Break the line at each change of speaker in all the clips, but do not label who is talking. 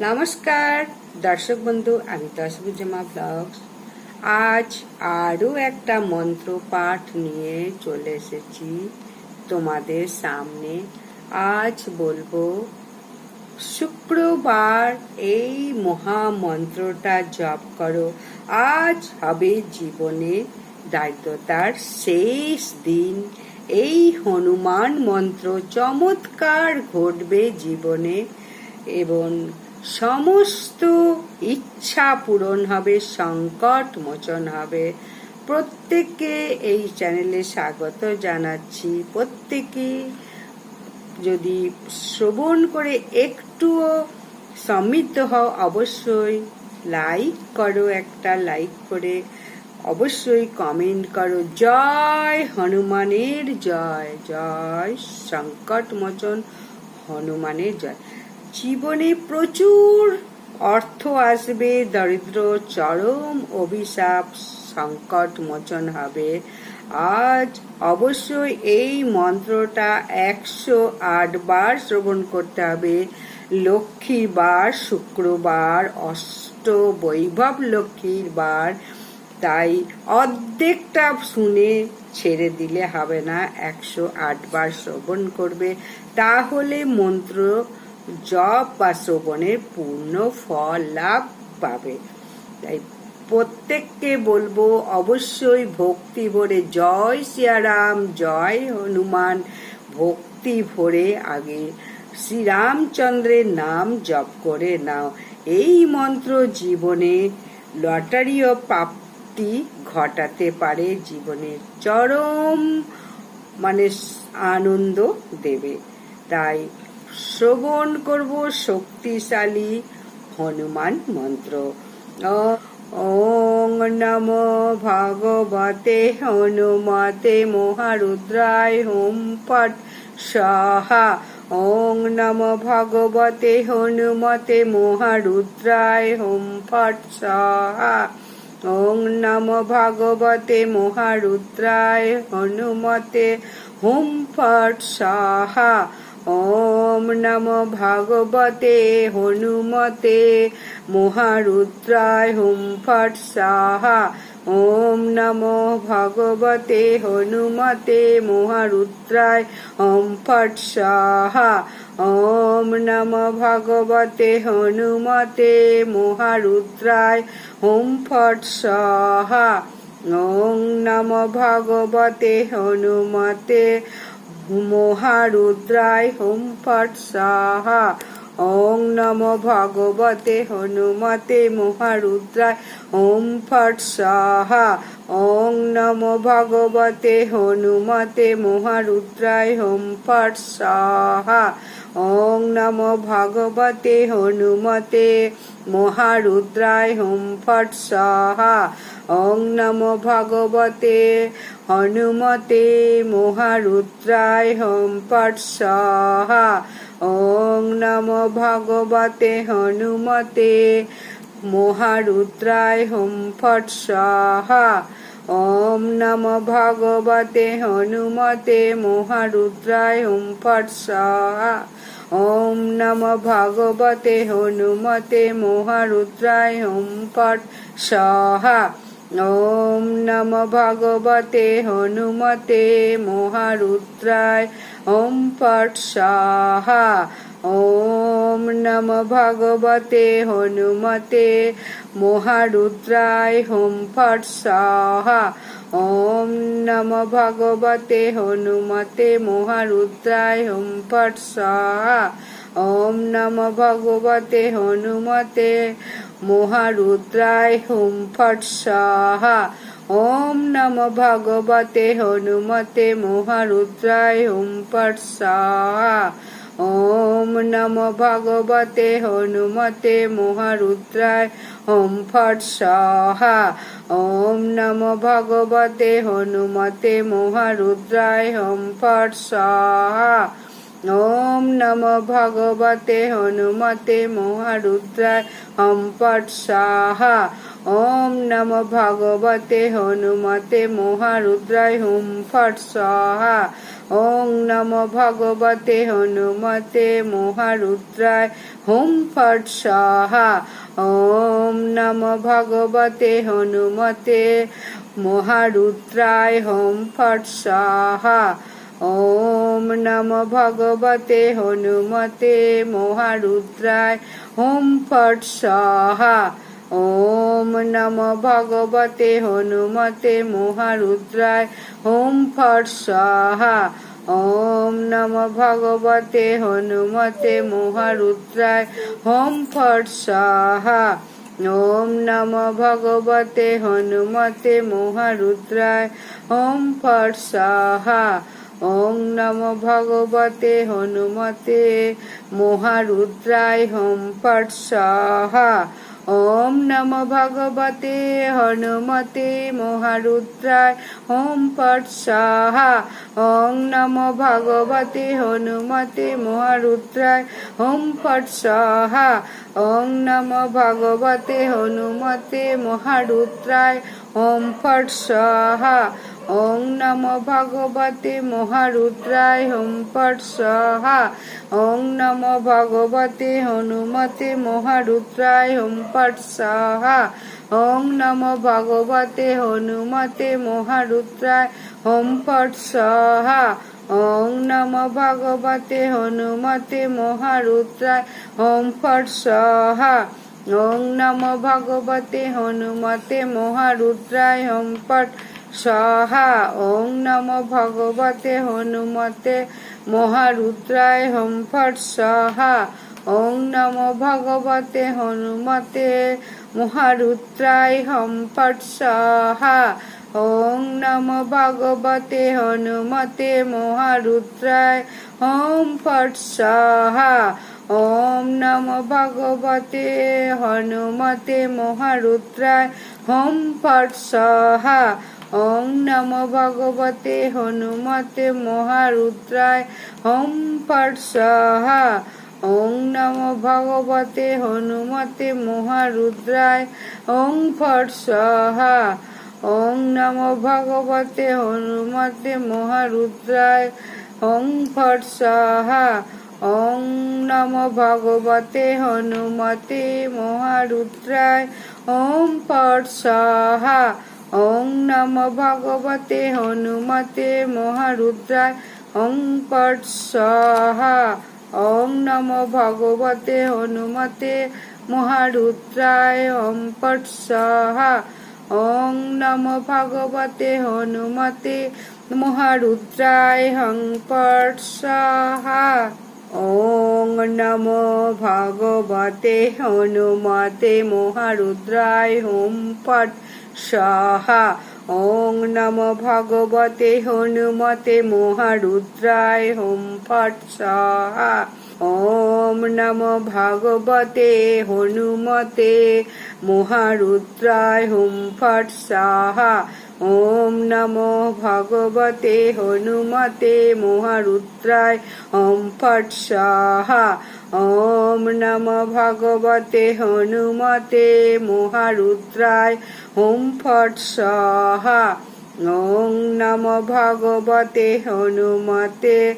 নমস্কার, দর্শক বন্ধু, আমি তসবুজ্জামা ব্লগস। আজ আরও একটা মন্ত্র পাঠ নিয়ে চলে এসেছি তোমাদের সামনে। আজ বলব, শুক্রবার এই মহা মন্ত্রটা জপ করো। আজ হবে জীবনে দায়িত্বতার শেষ দিন। এই হনুমান মন্ত্র চমৎকার ঘটবে জীবনে এবং সমস্ত ইচ্ছা পূরণ হবে, সংকট মোচন হবে। প্রত্যেককে এই চ্যানেলে স্বাগত জানাচ্ছি। প্রত্যেকে যদি শ্রবণ করে একটুও সমৃদ্ধ হও, অবশ্যই লাইক করো, একটা লাইক করে অবশ্যই কমেন্ট করো। জয় হনুমানের জয় জয় সংকট মোচন হনুমানের জয়। জীবনে প্রচুর অর্থ আসবে, দরিদ্র, চরম অভিশাপ, সংকট মোচন হবে। আজ অবশ্যই এই মন্ত্রটা একশো আট বার শ্রবণ করতে হবে। লক্ষ্মীর বার শুক্রবার, অষ্ট বৈভব লক্ষ্মীর বার তাই অর্ধেকটা শুনে ছেড়ে দিলে হবে না। একশো আট বার শ্রবণ করবে। তাহলে মন্ত্র জপ বা শ্রবণের পূর্ণ ফল লাভ পাবে। তাই প্রত্যেককে বলব, অবশ্যই ভক্তি ভরে জয় সিয়ারাম, জয় হনুমান। ভক্তি ভরে আগে শ্রীরামচন্দ্রের নাম জপ করে নাও। এই মন্ত্র জীবনে লটারিও প্রাপ্তি ঘটাতে পারে জীবনের চরম মানে আনন্দ দেবে। তাই শ্রবণ করব শক্তিশালী হনুমান মন্ত্র। ওং নম ভগবতে, হনুমতে মহারুদ্রায়, হোম পট সাহা। ওং নম ভগবতে, হনুমতে মহারুদ্রায়, হোম ফট সাহা। ওং নম ভগবতে মহারুদ্রায়, হনুমতে হোম ফট সাহা। ওম নম ভাগবতে হনুমতে মহারুদ্রায় হুম ফট সাহা। ওম নম ভগবতে হনুমতে মহারুদ্রায় ওম ফট সাহা। ওম নম ভগবতে হনুমতে মহারুদ্রায় হুম ফট সাহা। ওম নম ভগবতে হনুমতে মহারুদ্রায় হোম ফট সাহা ওং নম ভগবতে হনুমতে মহারুদ্রায় ওম ফট সাহা ওং নম ভগবতে হনুমতে মহারুদ্রায় হোম ফট সাহা ওং নম ভগবতে হনুমতে মহারুদ্রায় হোম ফট সাহা ওং নম ভগবতে। হনুমতে মহারুদ্রায় হোম পট সাহা ওং নম ভগবতে হনুমতে মহারুদ্রায় হোম ফট সাহা ওম নম ভগবতে হনুমতে মহারুদ্রায় হোম ফট সাহা ওম নম ভগবতে হনুমতে মহারুদ্রায় হোম ফট সাহা ওম নম ভগবতে হনুমতে মহারুদ্রায়, ওম পট সাহা। ওম নম ভগবতে হনুমতে মহারুদ্রায় হোম ফট সাহা। ওম নম ভগবতে হনুমতে মহারুদ্রায় হোম ফট সাহা। ওম নম ভগবতে হনুমতে মহারুদ্রায় হুম ফট সাহা। ওম নম ভগবতে হনুমতে মহারুদ্রায় হুম ফট সাহা। ওম নম ভগবতে হনুমতে মহারুদ্রায় হোম ফট সাহা। ওম নম ভগবতে হনুমতে মহারুদ্রায় হোম ফট সাহা। ওম নম ভগবতে হনুমতে মহারুদ্রায় হম পট সাহা। ওম নম ভগবতে হনুমতে মহারুদ্রায় হুম ফট সাহা। ওম নম ভগবতে হনুমতে মহারুদ্রায় হুম ফট ওম নম ভগবতে হনুমতে মহারুদ্রায় হোম ফট স্বাহা ওম নম ভগবতে হনুমতে মহারুদ্রায় হোম ফট স্বাহা। ওম নম ভগবতে হনুমতে মহারুদ্রায় হোম ফট স্বাহা। ওম নম ভগবতে হনুমতে মহারুদ্রায় হোম ফট স্বাহা। ওম নম ভগবতে হনুমতে মহারুদ্রায় হোম ফট স্বাহা। ওম নম ভগবতে হনুমতে, মহারুদ্রায় হোম ফট ওম নম ভগবতে হনুমতে, মহারুদ্রায় হোম ফট ওম নম ভগবতে হনুমতে, মহারুদ্রায় হোম ফট ওম নম ভগবতে হনুমতে, মহারুদ্রায় হোম ফট ওম নম ভগবতে মহারুদ্রায় হোম ফট স্বাহা। ওম নম ভগবতে হনুমতে মহারুদ্রায় হোম ফট স্বাহা। ওম নম ভগবতে হনুমতে মহারুদ্রায় হোম ফট স্বাহা। ওম নম ভগবতে হনুমতে মহারুদ্রায় হোম ফট স্বাহা। ওম নম ভগবতে হনুমতে মহারুদ্রায় হোম ফট স্বাহা ওম নম ভগবতে হনুমতে মহারুদ্রায় হোম ফট স্বাহা ওম নম ভগবতে হনুমতে মহারুদ্রায় হোম ফট স্বাহা ওম নম ভগবতে হনুমতে মহারুদ্রায় হোম ফট স্বাহা ওম নম ভগবতে হনুমতে মহারুদ্রায় হোম ফট স্বাহা ওম নম ভগবতে হনুমতে মহারুদ্রায় হোম ফট স্বাহা ওম নম ভগবতে হনুমতে মহারুদ্রায়, ওম ফট স্বাহা ওম নম ভগবতে হনুমতে মহারুদ্রায়, ওম ফট স্বাহা ওম নম ভগবতে হনুমতে মহারুদ্রায়, ওম ফট স্বাহা ওম নম ভগবতে হনুমতে মহারুদ্রায় ফট স্বাহা। ওম নম ভগবতে হনুমতে মহারুদ্রায়, ওম স্বাহা। ওম নম ভগবতে হনুমতে মহারুদ্রায়, হং ওং নম ভগবতে হনুমতে মহারুদ্রায় হোম ফট স্বাহা ওং নম ভগবতে হনুমতে মহারুদ্রায় হোম ফট স্বাহা ওম নম ভগবতে হনুমতে মহারুদ্রায় হোম ফট স্বাহা ওম নম ভগবতে হনুমতে মহারুদ্রায় ওম ফট স্বাহা ওম নম ভগবতে হনুমতে মহারুদ্রায় হোম ফট স্বাহা। ওম নম ভগবতে হনুমতে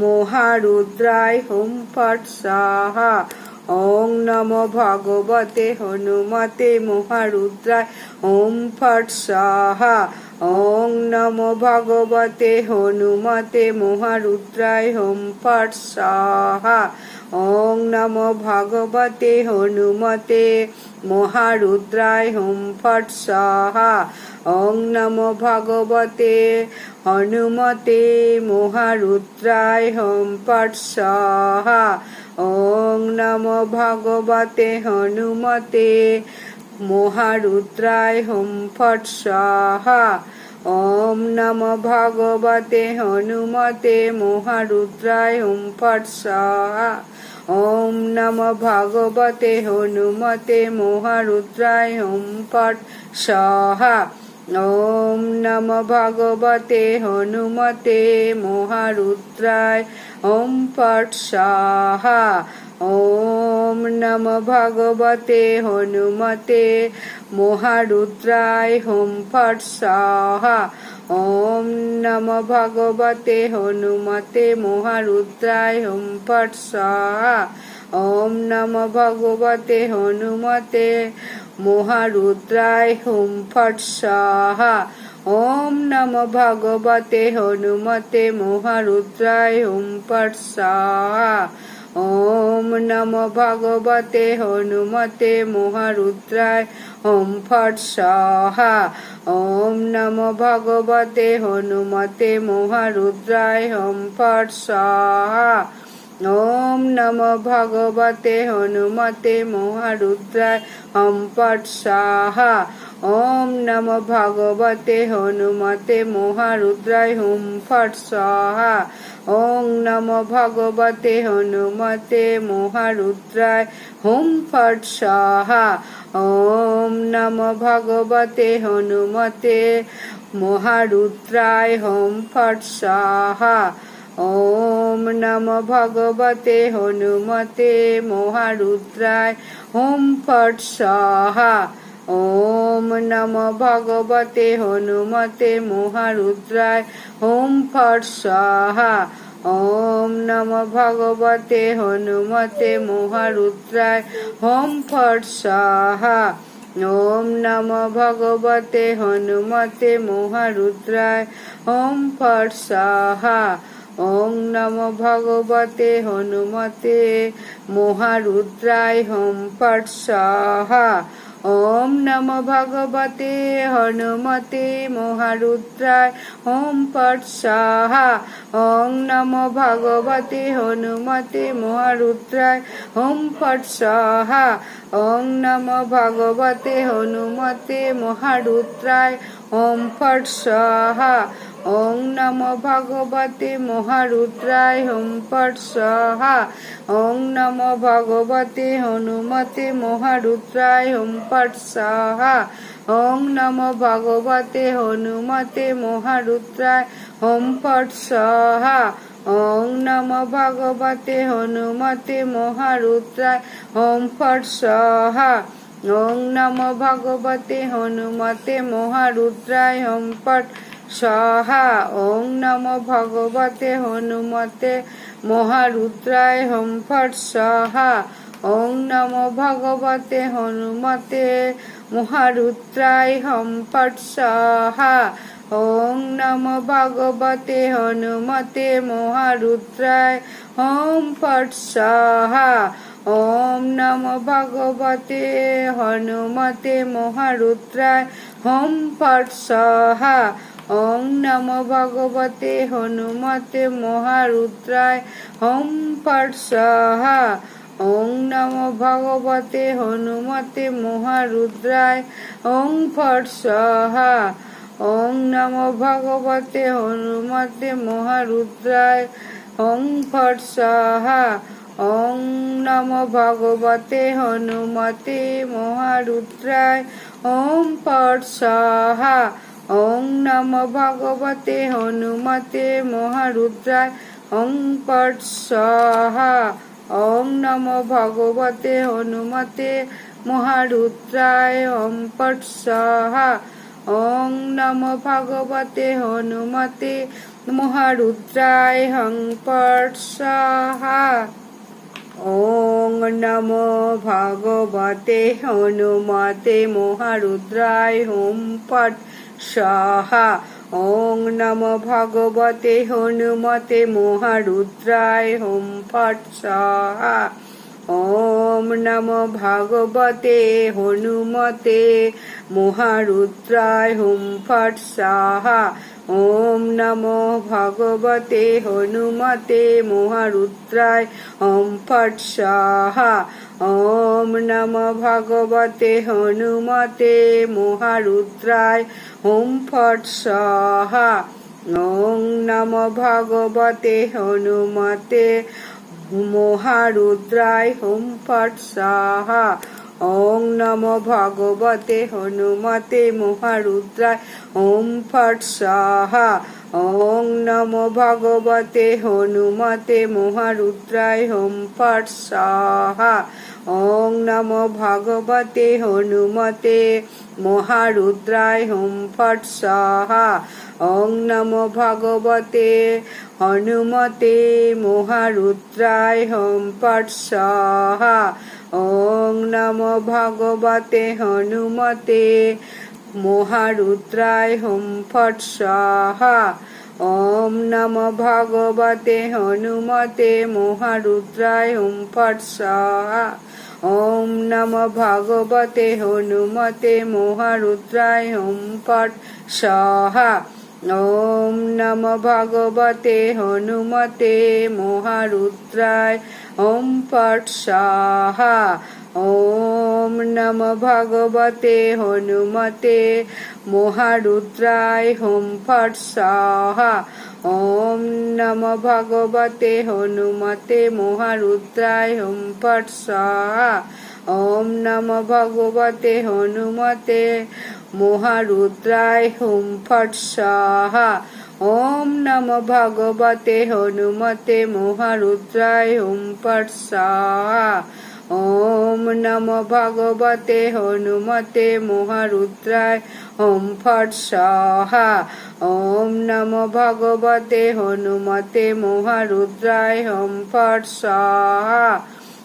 মহারুদ্রায় হোম ফট স্বাহা। ওং নম ভগবতে হনুমতে মহারুদ্রায়, ওম ফট স্বাহা। ওং নম ভগবতে হনুমতে মহারুদ্রায় হোম ফট স্বাহা। ওং নম ভগবতে হনুমতে, মহারুদ্রায় হোম ফট স্বাহা। ওং নম ভগবতে হনুমতে, মহারুদ্রায় হোম ফট স্বাহা। ওং নম ভগবতে হনুমতে, মহারুদ্রায় হোম ফট স্বাহা। ওম নম ভগবতে হনুমতে, মহারুদ্রায় হোম ফট স্বাহা। ওম নম ভগবতে হনুমতে মহারুদ্রায় হোম ফট স্বাহা ওম নম ভগবতে হনুমতে মহারুদ্রায় ওম ফট স্বাহা ওম নম ভগবতে হনুমতে মহারুদ্রায় হোম ফট স্বাহা ওম নম ভগবতে হনুমতে মহারুদ্রায় হোম ফট ওম নম ভগবতে হনুমতে মহারুদ্রায় হুম ফট ওম নম ভগবতে হনুমতে মহারুদ্রায় হুম ফট ওম নম ভগবতে হনুমতে মহারুদ্রায় হুম ফট স্বাহা, ওম নম ভগবতে হনুমতে মহারুদ্রায় হুম ফট স্বাহা, ওম নম ভগবতে হনুমতে মহারুদ্রায় হম পট সাহা ওম নম ভগবতে হনুমতে মহারুদ্রায় হুম ফট সাহা ওম নম ভগবতে হনুমতে মহারুদ্রায় হুম ফট সাহা ওম নম ভগবতে হনুমতে, মহারুদ্রায় হুম ফট ওম নম ভগবতে হনুমতে, মহারুদ্রায় হোম ফট ওম নম ভগবতে হনুমতে, মহারুদ্রায় হোম ফট সাহা ওম নম ভগবতে হনুমতে মহারুদ্রায়, হোম ফট সাহা। ওম নম ভগবতে হনুমতে মহারুদ্রায়, হোম ফট সাহা। ওম নম ভগবতে হনুমতে মহারুদ্রায়, হোম ফট সাহা। ওম নম ভগবতে হনুমতে মহারুদ্রায় হোম ফট সাহা ওম নম ভগবতে হনুমতে মহারুদ্রায় হোম ফট সাহা ওম নম ভগবতে হনুমতে মহারুদ্রায় হোম ফট ওং নম ভগবতে মহারুদ্রায় হোম পট সাহা ওং নম ভগবতে হনুমতে মহারুদ্রায় হোম পট সাহা ওং নম ভগবতে হনুমতে মহারুদ্রায় হোম পট সাহা ওং নম ভগবতে হনুমতে মহারুদ্রায় হোম ফট সাহা ওং নম ভগবতে হনুমতে মহারুদ্রায় হোম ফট সহা ওং নম ভগবতে হনুমতে মহারুদ্রায় হোম ফট সহা ওং নম ভগবতে হনুমতে মহারুদ্রায় হোম ফট সহা ওং নম ভগবতে হনুমতে মহারুদ্রায় হোম ফট সহা ওম নম ভগবতে হনুমতে মহারুদ্রায় হোম ফট সহা ওং নম ভগবতে হনুমতে মহারুদ্রায় হোম ফট সহা ওং নম ভগবতে হনুমতে মহারুদ্রায় ওং ফট সহা ওং নম ভগবতে হনুমতে মহারুদ্রায় ওং ফট সহা ওং নম ভগবতে হনুমতে মহারুদ্রায়, ওম ফট সহা ওং নম ভগবতে হনুমতে মহারুদ্রায় ওং পট সহা ওং নম ভগবতে হনুমতে মহারুদ্রায় ওম পট ওং নম ভগবতে হনুমতে মহারুদ্রায় হং পট ওং নম ভগবতে হনুমতে মহারুদ্রায় হোম পট সাহা, ওং নম ভগবতে হনুমতে মহারুদ্রায় হোম ফট সাহা, ওম নম ভগবতে হনুমতে মহারুদ্রায় হুম ফট সাহা, ওম নম ভগবতে হনুমতে মহারুদ্রায় ওম ফট সাহা ওম নম ভগবতে হনুমতে মহারুদ্রায় হোম ফট সাহা ওং নম ভগবতে হনুমতে মহারুদ্রায় হোম ফট সাহা ওং নম ভগবতে হনুমতে মহারুদ্রায়, ওম ফট সাহা ওং নম ভগবতে হনুমতে মহারুদ্রায় হোম ফট সাহা ওং নম ভগবতে হনুমতে মহারুদ্রায় হোম ফট সাহা ওং নম ভগবতে হনুমতে মহারুদ্রায় হম পট স্বাহা। ওং নম ভগবতে হনুমতে। মহারুদ্রায় হম ফট ওম নম ভগবতে হনুমতে। মহারুদ্রায় হুম ফট ওম নম ভগবতে হনুমতে। মহারুদ্রায় হুম ফট ওম নম ভগবতে হনুমতে। মহারুদ্রায় ওম ফট স্বাহা ওম নম ভগবতে হনুমতে, মহারুদ্রায় হোম ফট স্বাহা ওম নম ভগবতে হনুমতে, মহারুদ্রায় হোম ফট স্বাহা ওম নম ভগবতে হনুমতে মহারুদ্রায় হোম ফট স্বাহা। ওম নম ভগবতে হনুমতে মহারুদ্রায় হোম ফট স্বাহা। ওম নম ভগবতে হনুমতে মহারুদ্রায় ওম ফট স্বাহা। ওম নম ভগবতে হনুমতে মহারুদ্রায় ওম ফট স্বাহা।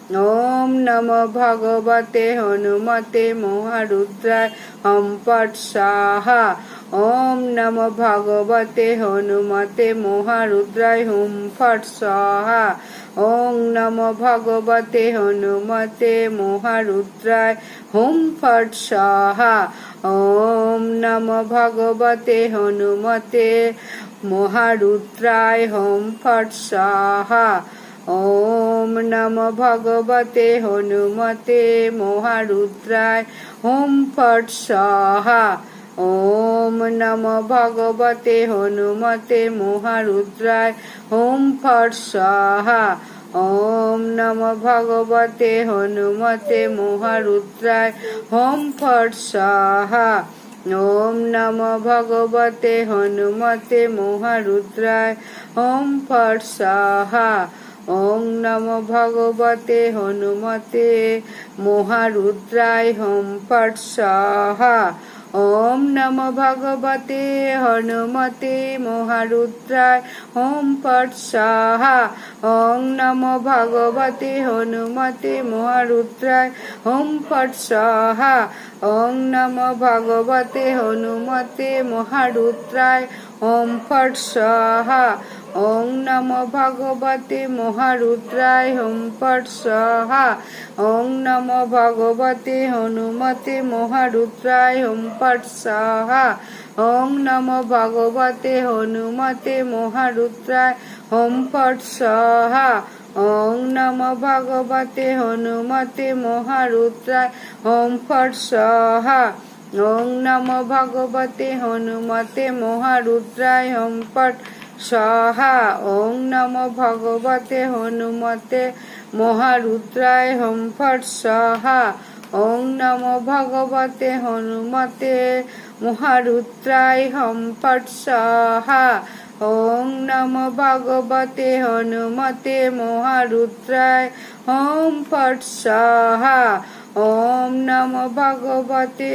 ওম নম ভগবতে হনুমতে মহারুদ্রায় ওম ফট ওম নম ভগবতে হনুমতে মহারুদ্রায় হুম ফট স্বাহা ওং নম ভগবতে হনুমতে মহারুদ্রায় হুম ফট ওম নম ভগবতে হনুমতে মহারুদ্রায় হোম ফট স্বাহা ওম নম ভগবতে হনুমতে মহারুদ্রায় হোম ফট স্বাহা। ওম নম ভগবতে হনুমতে মহারুদ্রায় হোম ফট স্বাহা। ওম নম ভগবতে হনুমতে মহারুদ্রায় হোম ফট স্বাহা। ওম নম ভগবতে হনুমতে মহারুদ্রায় হোম ফট স্বাহা। ওং নম ভগবতে হনুমতে, মহারুদ্রায় হোম ফট ওম নম ভগবতে হনুমতে, মহারুদ্রায় ওম পট সাহা। ওম নম ভগবতে হনুমতে, মহারুদ্রায় ওম পট সাহা। ওম নম ভগবতে হনুমতে, মহারুদ্রায় ওম ফট ওং নম ভগবতে মহারুদ্রায় হোম পট সাহা ওং নম ভগবতে হনুমতে মহারুদ্রায় হোম পট সাহা ওং নম ভগবতে হনুমতে মহারুদ্রায় হোম পট সাহা ওং নম ভগবতে হনুমতে মহারুদ্রায় হোম ফট সাহা ওং নম ভগবতে হনুমতে মহারুদ্রায় হোম ফট সহা ওং নম ভগবতে হনুমতে মহারুদ্রায় হম ফট সহা ওং নম ভগবতে হনুমতে মহারুদ্রায় হম ফট সহা ওং নম ভগবতে হনুমতে মহারুদ্রায় হম ফট সহা ওম নম ভগবতে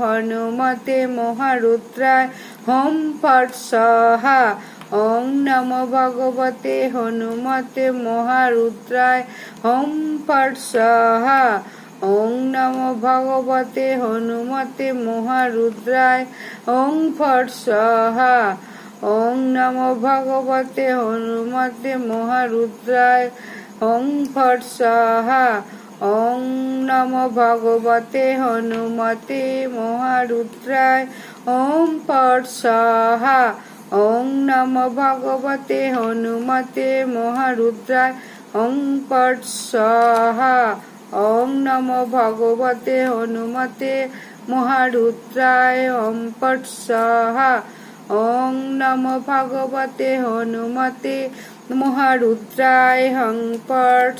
হনুমতে মহারুদ্রায় হম ফট সহা ওং নম ভগবতে হনুমতে মহারুদ্রায়, হম ফট সাহা। ওং নম ভগবতে হনুমতে মহারুদ্রায় ওং ফট সাহা। ওং নম ভগবতে হনুমতে মহারুদ্রায় ওং ফট সাহা। ওং নম ভগবতে হনুমতে মহারুদ্রায় ওম ফট সাহা। ওং নম ভগবতে, হনুমতে, মহারুদ্রায়, ওং পট স্বাহা। ওং নম ভগবতে, হনুমতে, মহারুদ্রায়, ওম পট স্বাহা। ওং নম ভগবতে, হনুমতে, মহারুদ্রায় হং পট